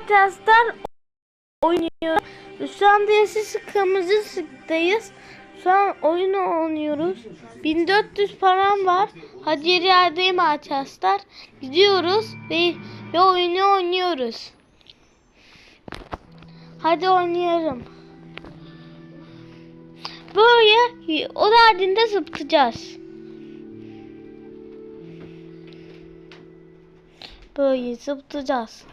arkadaşlar oynuyoruz. Şu anda yeşil kırmızı sıktayız. Şu an oyunu oynuyoruz. 1400 param var. Hadi yeri yerdeyim arkadaşlar. Gidiyoruz ve, ve oyunu oynuyoruz. Hadi oynayalım. Böyle o derdinde zıplayacağız. Böyle zıplayacağız.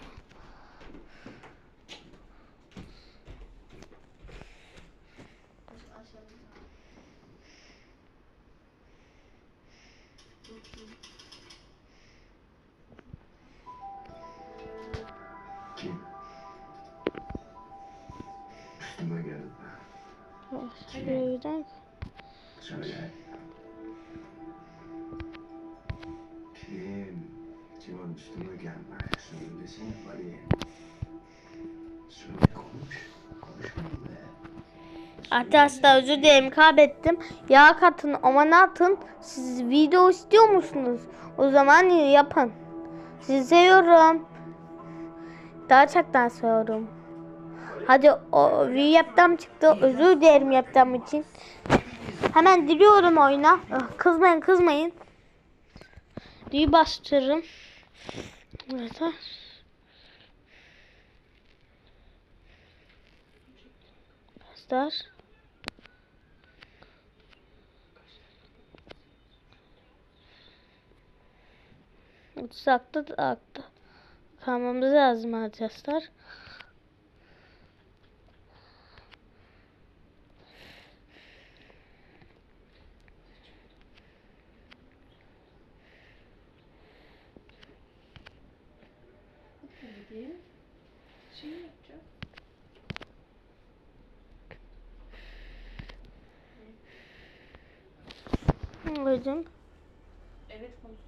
Üstüme gelme. Şuradan Söyle. Kim? Civan üstüme gelme. Söylesin bari. Söyle konuş. Konuşmayın be. Arkadaşlar özür dilerim kaybettim. Yağ katın aman atın. Siz video istiyor musunuz? O zaman yapın. Sizi seviyorum. Gerçekten seviyorum. Hadi o yaptım çıktı. Özür dilerim yaptığım için. Hemen diliyorum oyuna. Ah, Kızmayın kızmayın. Diye bastırırım. Evet. Bastır. Uzakta da akta. Kalmamız lazım arkadaşlar. Şey yapacağız. Hocam. Evet konuşsun.